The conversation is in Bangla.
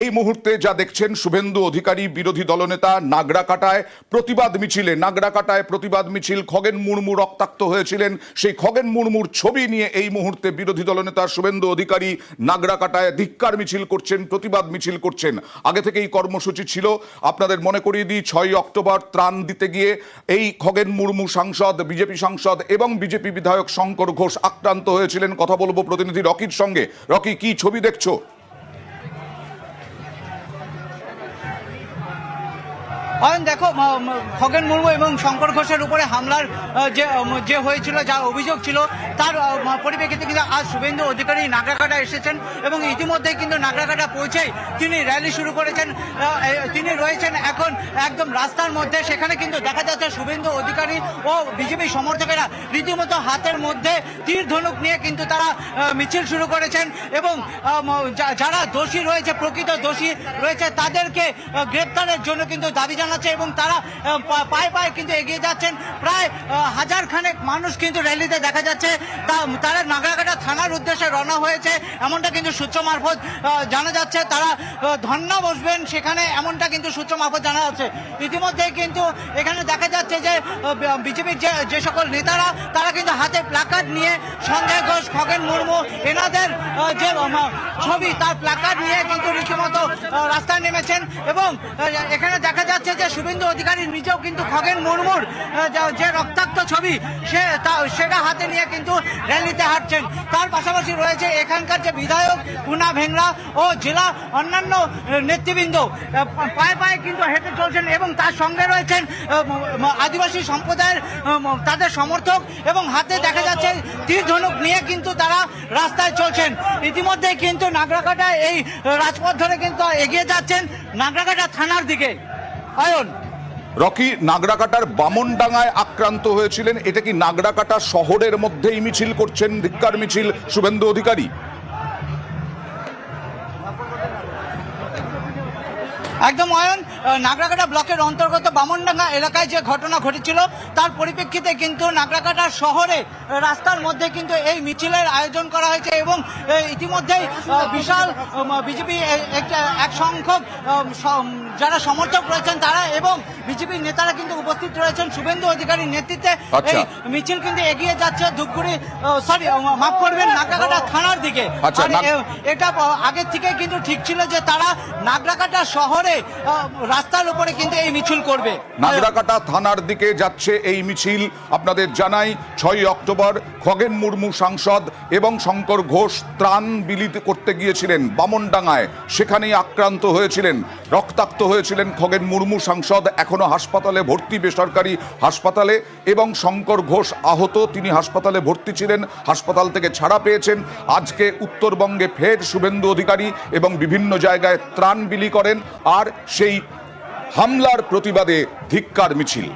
এই মুহূর্তে যা দেখছেন শুভেন্দু অধিকারী, বিরোধী দলনেতা নাগরাকাটায় প্রতিবাদ মিছিলে। নাগরাকাটায় প্রতিবাদ মিছিল, খগেন মুর্মু রক্তাক্ত হয়েছিলেন। সেই খগেন মুর্মুর ছবি নিয়ে এই মুহূর্তে বিরোধী দলনেতা শুভেন্দু অধিকারী নাগরাকাটায় ধিক্কার মিছিল করছেন, প্রতিবাদ মিছিল করছেন। আগে থেকে এই কর্মসূচি ছিল। আপনাদের মনে করিয়ে দিই ছয় অক্টোবর ত্রাণ দিতে গিয়ে এই খগেন মুর্মু সাংসদ, বিজেপি সাংসদ এবং বিজেপি বিধায়ক শঙ্কর ঘোষ আক্রান্ত হয়েছিলেন। কথা বলব প্রতিনিধি রকির সঙ্গে। রকি, কি ছবি দেখছ? অয়ন, দেখো খগেন মুর্মু এবং শঙ্কর ঘোষের উপরে হামলার যে যে হয়েছিল, যা অভিযোগ ছিল, তার পরিপ্রেক্ষিতে কিন্তু আজ শুভেন্দু অধিকারী নাগরাকাটা এসেছেন এবং ইতিমধ্যেই কিন্তু নাগরাকাটা পৌঁছেই তিনি র্যালি শুরু করেছেন। তিনি রয়েছেন এখন একদম রাস্তার মধ্যে, সেখানে কিন্তু দেখা যাচ্ছে শুভেন্দু অধিকারী ও বিজেপি সমর্থকেরা রীতিমতো হাতের মধ্যে তীর ধনুক নিয়ে কিন্তু তারা মিছিল শুরু করেছেন এবং যারা দোষী রয়েছে, প্রকৃত দোষী রয়েছে, তাদেরকে গ্রেপ্তারের জন্য কিন্তু দাবি জানাচ্ছে এবং তারা পায়ে পায়ে কিন্তু এগিয়ে যাচ্ছেন। প্রায় হাজার খানেক মানুষ কিন্তু র্যালিতে দেখা যাচ্ছে। তারা নাগরাকাটা থানার উদ্দেশ্যে রওনা হয়েছে। এমনটা কিন্তু সূত্র মারফত জানা যাচ্ছে। তারা ধর্না বসবেন সেখানে, এমনটা কিন্তু সূত্র মারফত জানা যাচ্ছে। ইতিমধ্যে কিন্তু এখানে দেখা যাচ্ছে যে বিজেপির যে যে সকল নেতারা, তারা কিন্তু হাতে প্লাকার্ড নিয়ে সঞ্জয় ঘোষ, খগেন মুর্মু, এনাদের যে ছবি, তার প্লাকার্ড নিয়ে কিন্তু রীতিমতো রাস্তায় নেমেছেন এবং এখানে দেখা যাচ্ছে যে শুভেন্দু অধিকারী নিজেও কিন্তু খগেন মুর্মুর যে রক্তাক্ত ছবি, সে সেটা হাতে নিয়ে কিন্তু র্যালিতে হাঁটছেন। তার পাশাপাশি রয়েছে এখানকার যে বিধায়ক পুনা ভেংরা ও জেলা অন্যান্য নেতৃবৃন্দ। পায়ে পায়ে কিন্তু হেঁটে চলছেন এবং তার সঙ্গে রয়েছেন আদিবাসী সম্প্রদায়ের তাদের সমর্থক এবং হাতে দেখা যাচ্ছে তীর ধনুক নিয়ে কিন্তু তারা রাস্তায় চলছেন। ইতিমধ্যে কিন্তু নাগরাকাটা এই রাজপথ ধরে কিন্তু এগিয়ে যাচ্ছেন নাগরাকাটা থানার দিকে। অয়ন রকি নাগরাকাটার বামনডাঙ্গায় আক্রান্ত হয়েছিলেন। এটা কি নাগরাকাটা শহরের মধ্যেই মিছিল করছেন ধিক্কার মিছিল শুভেন্দু অধিকারী? একদম অয়ন নাগরাকাটা ব্লকের অন্তর্গত বামনডাঙ্গা এলাকায় যে ঘটনা ঘটেছিল তার পরিপ্রেক্ষিতে কিন্তু নাগরাকাটা শহরে রাস্তার মধ্যে কিন্তু এই মিছিলের আয়োজন করা হয়েছে এবং ইতিমধ্যেই বিশাল বিজেপি এক সংখ্যক যারা সমর্থক রয়েছেন তারা এবং বিজেপির নেতারা কিন্তু উপস্থিত রয়েছেন। শুভেন্দু অধিকারীর নেতৃত্বে আচ্ছা। এই মিছিল কিন্তু এগিয়ে যাচ্ছে ধূপগুড়ি সরি মাফ করবেন নাগরাকাটা থানার দিকে। আচ্ছা, এটা আগের থেকে কিন্তু ঠিক ছিল যে তারা নাগরাকাটা শহরে আহ, রাস্তার উপরে কিন্তু এই মিছিল করবে। নাগরাকাটা থানার দিকে যাচ্ছে এই মিছিল। আপনাদের জানাই ছয়ই অক্টোবর খগেন মুর্মু সাংসদ এবং শঙ্কর ঘোষ ত্রাণ বিলিত করতে গিয়েছিলেন বামনডাঙ্গায়। সেখানেই আক্রান্ত হয়েছিলেন রক্তাক্ত হয়েছিলেন খগেন মুর্মু সাংসদ। এখনও হাসপাতালে ভর্তি বেসরকারি হাসপাতালে এবং শঙ্কর ঘোষ আহত। তিনি হাসপাতালে ভর্তি ছিলেন হাসপাতাল থেকে ছাড়া পেয়েছেন। আজকে উত্তরবঙ্গে ফের শুভেন্দু অধিকারী এবং বিভিন্ন জায়গায় ত্রাণ বিলি করেন। আর সেই হামলার প্রতিবাদে ধিক্কার মিছিল।